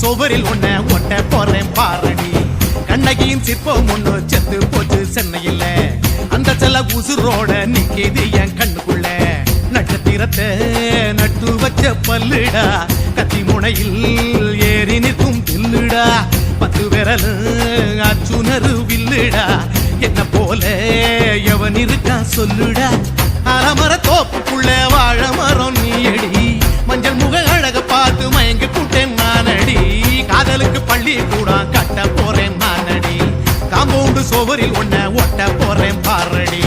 சுவரில் ஒன்ன ஒட்ட போறேன் பாரடி. கண்ணகியின் சிற்பம் ஒண்ணு செத்து போச்சு சென்னையில. அந்த செல உசுரோட நிக்கிது என் கண்ணுக்குள்ள. நட்சத்திரத்தை நட்டு வச்ச பல்லுடா. கத்தி முனையில் ஏறி நிற்கும் பில்லுடா பத்து விரல் அச்சுணரு வில்லுடா. என்ன போல எவன் இருக்கா சொல்லுடா. அலமர தோப்புக்குள்ள வாழ மரம் நீ அடி. மஞ்சள் முக அழக பார்த்து மயங்கி கூட்டேன் நானடி காதலுக்கு பள்ளி கூட கட்ட போறேன் நானடி காம்பவுண்டு சோவரில் ஒன்ன ஒட்ட போறேன் பாரடி.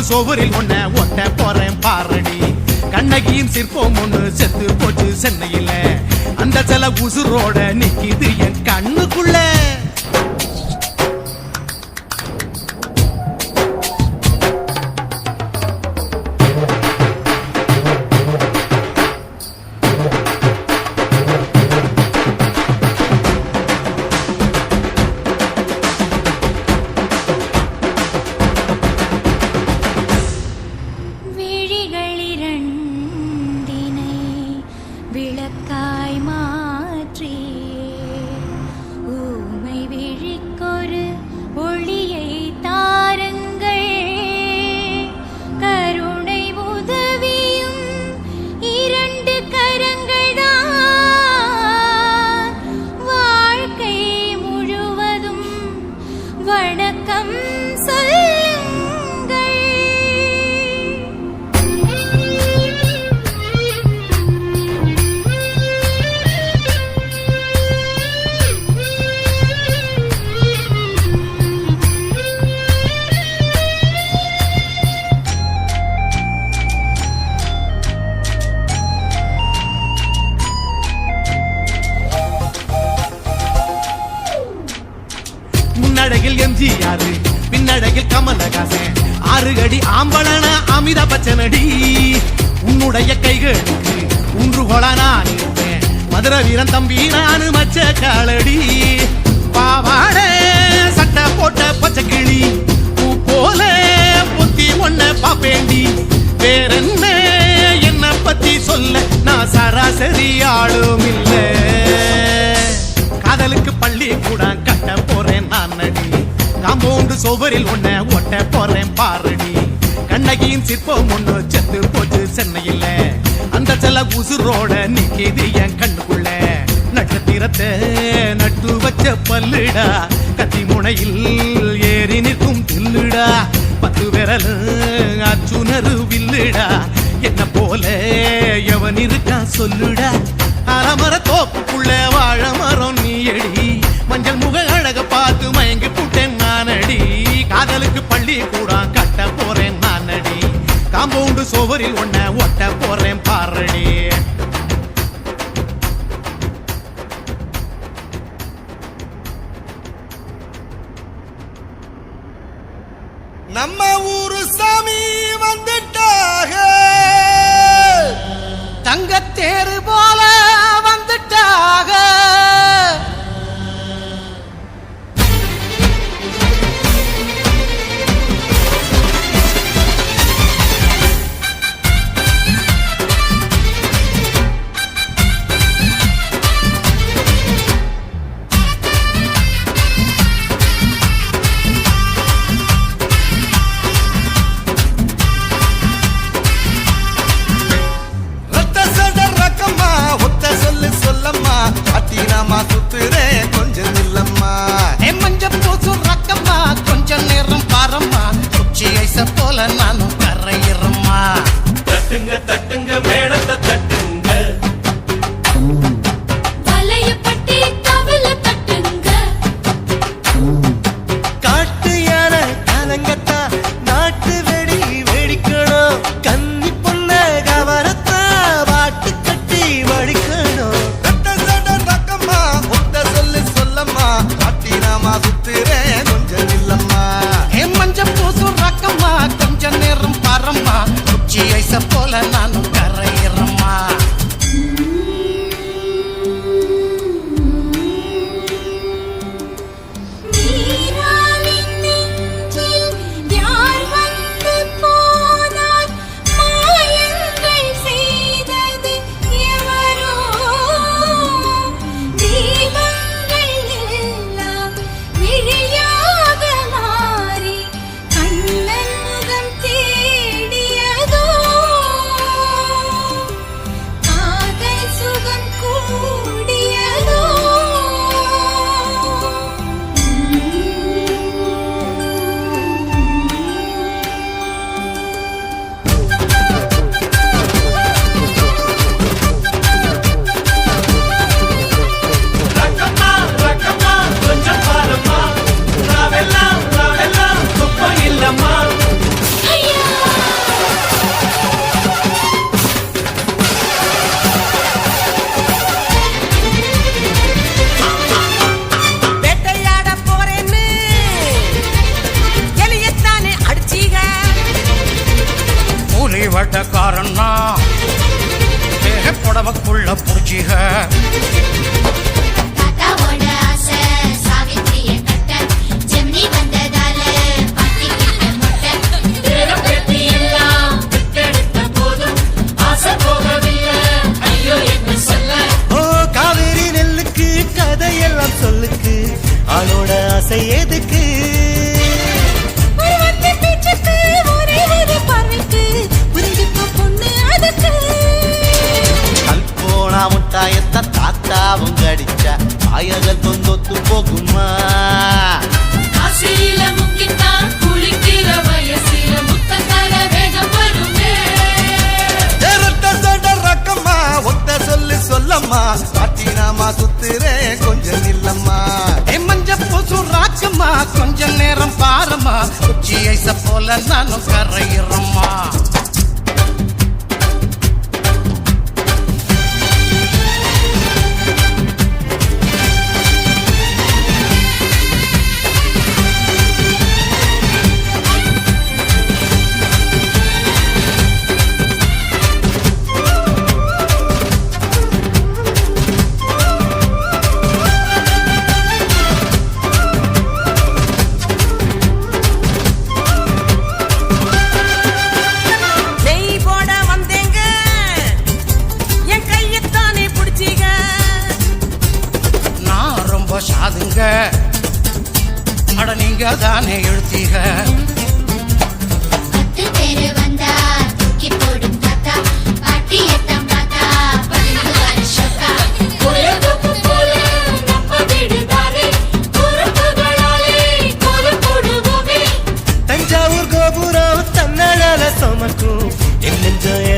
ஒரு சோவரில் ஒன்ன ஒட்ட போறேன் பாரடி. கண்ணகியின் சிற்பம் ஒண்ணு செத்து போச்சு சென்னையில. அந்த சில உசுரோட நிக்கிது என் கண்ணுக்குள்ள. ராஜனடி உன்னுடைய கைகளுக்கு உன்று நான் இருப்பேன். மதுர வீரன் தம்பி நானு மச்ச காலடி பாவாட சட்டை போட்ட பச்சை கிளி. பூ போல பொத்தி ஒன்ன பாப்பேண்டி வேறென்ன என்ன பத்தி சொல்ல நான் சராசரி ஆளும் இல்ல. காதலுக்கு பள்ளி கூட கட்ட போறேன் நான் நடி காம்பவுண்டு சுவரில் ஒன்ன ஒட்ட போறேன் பாரடி. கண்ணகியின் சிற்பம் ஒண்ணு செத்து போச்சு சென்னையில். அந்த செல உசுரோட நிக்கிது என் கண்ணுக்குள்ள. நட்சத்திரத்தை நட்டு வச்ச பல்லுடா. கத்தி முனையில் ஏறி நிற்கும் தில்லுடா. பத்து விரல் அச்சுணரு வில்லுடா. என்ன போல எவன் இருக்கான் சொல்லுடா. அலமர தோப்புக்குள்ள வாழ மரம் நீ நீயடி. மஞ்சள் முக அழக பார்த்து மயங்கி புட்டேன் நானடி. காதலுக்கு பள்ளி கூட கட்ட போறேன் காம்பவுண்டு சுவரில் ஒன்ன ஒட்ட போறேன் பாரடி. நம்ம ஊரு சா தரையிறம்மா தட்டுங்க தட்டுங்க மேடத்தை தட்டு அம்மா சொல்லம்மா. பாத்தீனாமா சுத்துறே கொஞ்சம் இல்லம்மா. மஞ்ச பூசு ராக்கம்மா கொஞ்சம் நேரம் பாரம்மா. குச்சி ஐச போல நானும் கரையிறம்மா.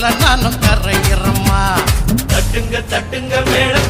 போல நானும் கரையிறம்மா. தட்டுங்க தட்டுங்க மேடம்.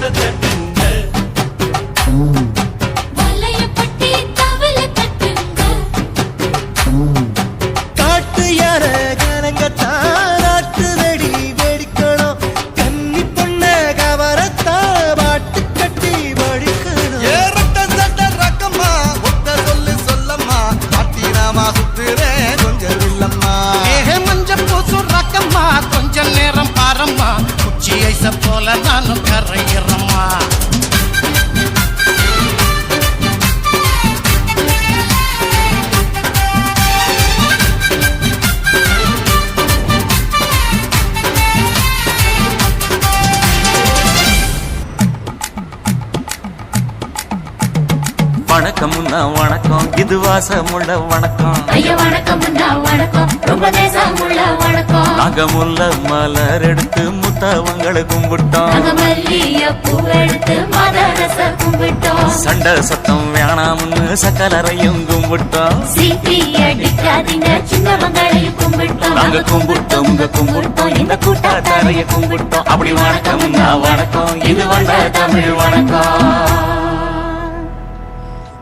வணக்கம். ஐயா வணக்கம் வணக்கம். ரொம்ப தேசம் உள்ள வணக்கம். முல்ல மலர் எடுத்து முத்தவங்களை கும்பிட்டோம். கும்பிட்டோம். சண்டை சத்தம் வேணாம்னு சக்கலரையும் கும்பிட்டோம். சின்னவங்களையும் கும்பிட்டோம். நாங்க கும்பிட்டோம் உங்க கும்பிட்டோம் இந்த கூட்டாத்தாரைய கும்பிட்டோம். அப்படி வணக்கம் வணக்கம். இது வந்த தமிழ் வணக்கம்.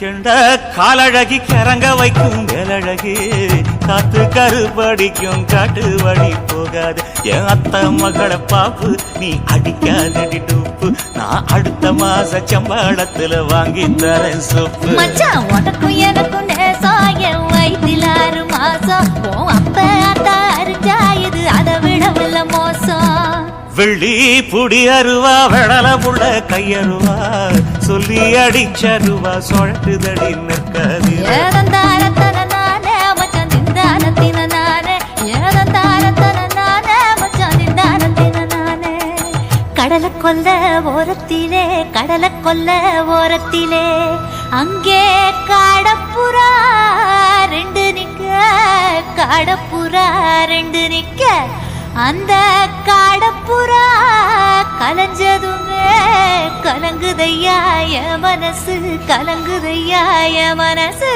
கெண்ட காலழகி கரங்க வைக்கும் மேலழகி காத்து கருப்படிக்கும் காட்டு வழி போகாது. என் அத்த மகளை பாப்பு நீ அடிக்காதடி டூப்பு. நான் அடுத்த மாச சம்பளத்துல வாங்கி தரேன் சொப்பு. மச்சான் உனக்கும் எனக்கும் நேசம் வயிற்றில் ஆறு மாசம். உன் அப்ப அத்தா அரிஞ்சா இது அதை விடவில்ல மோசம். வெள்ளி புடி அருவா வெடல புள்ள கையருவா சொல்லி அடிச்சருவா சொழட்டுதடி நிற்காது கடலை கொல்ல ஓரத்திலே கடலை கொல்ல ஓரத்திலே அங்கே காடப்புறா ரெண்டு நிக்க காடப்புறா ரெண்டு நிக்க. அந்த காடப்புறா கலஞ்சதுமே கலங்குதையா என் மனசு கலங்குதையா என் மனசு.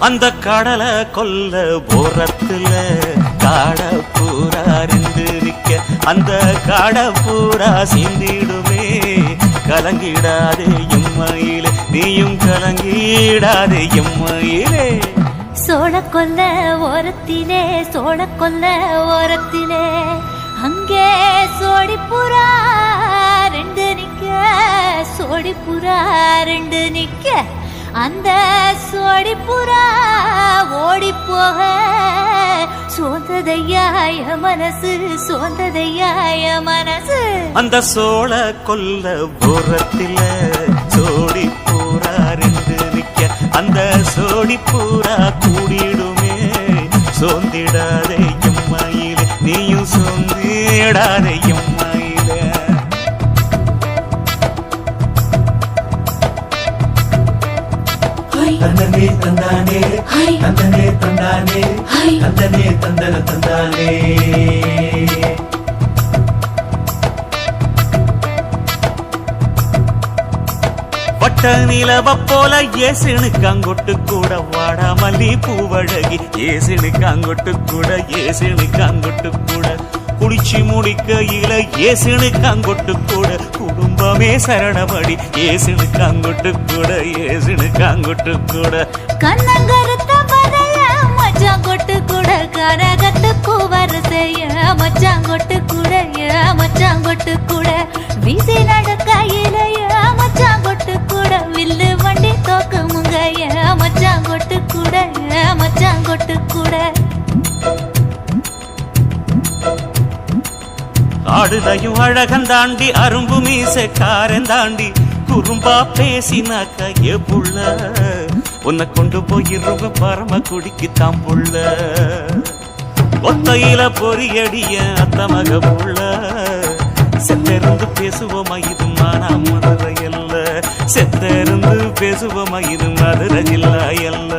அந்த கடலை கொல்ல போறத்துல காடப்பூரா பூரா ரெண்டு நிக்க. அந்த காடப்பூரா சிந்திடுமே கலங்கிடாதே எம்மையிலே நீயும் கலங்கிடாதே எம்மையிலே சோழ கொல்ல ஓரத்திலே சோழ கொல்ல ஓரத்திலே. அங்கே சோடிப்புறா ரெண்டு நிக்க. சோடிப்புறா ரெண்டு நிக்க. அந்த சோடிப்புறா ஓடி போக சோந்ததையாய மனசு சோந்ததையாய மனசு. அந்த சோழ கொல்ல போறத்தில சோடி போறாரு நிக்க அந்த சோடி பூரா கூடிடுமே. சோந்திடாதே எம்மையிலே நீயும் சோந்திடாதே எம்மையிலே. தந்தனே தந்தானே தந்தனே தந்தானே தந்தனே தந்தன தந்தானே. பட்ட நிலவ போல ஏசுனு அங்கொட்டு கூட வாடாமல்லி பூவழகி ஏசுனு அங்கொட்டு கூட ஏசுனு அங்கொட்டு கூட. குளிச்சு முடிக்கையில ஏசுனு அங்கொட்டு கூட. குடும்பமே சரணபடி ஏசுனு அங்கொட்டு கூட ஏசுனு அங்கொட்டு கூட. கண்ணங்கருத்த பதைய மச்சான் கூட. கரகத்து வரிசைய மச்சான் கொட்டு கூட ஏ மச்சான் கூட. வீசி நடக்க ஏ மச்சான் கொட்டு கூட வில்லு வண்டி தோக்குமுங்க ஏ மச்சான் கொட்டு கூட ஏ மச்சான் கொட்டு கூட. ஆடுதையும் அழகன் தாண்டி அரும்பு மீசக்காரன் தாண்டி குறும்பா பேசினாக்க ஏ புள்ள உன்னை கொண்டு போயிருவ பரம குடிக்கு தாம் புள்ள. ஒத்தையில பொறியடிய அத்த மக புள்ள. செத்திருந்து பேசுவோமா இது மானா செத்தருந்து பேசுவோமா இது மதுரை ஜில்லா அல்ல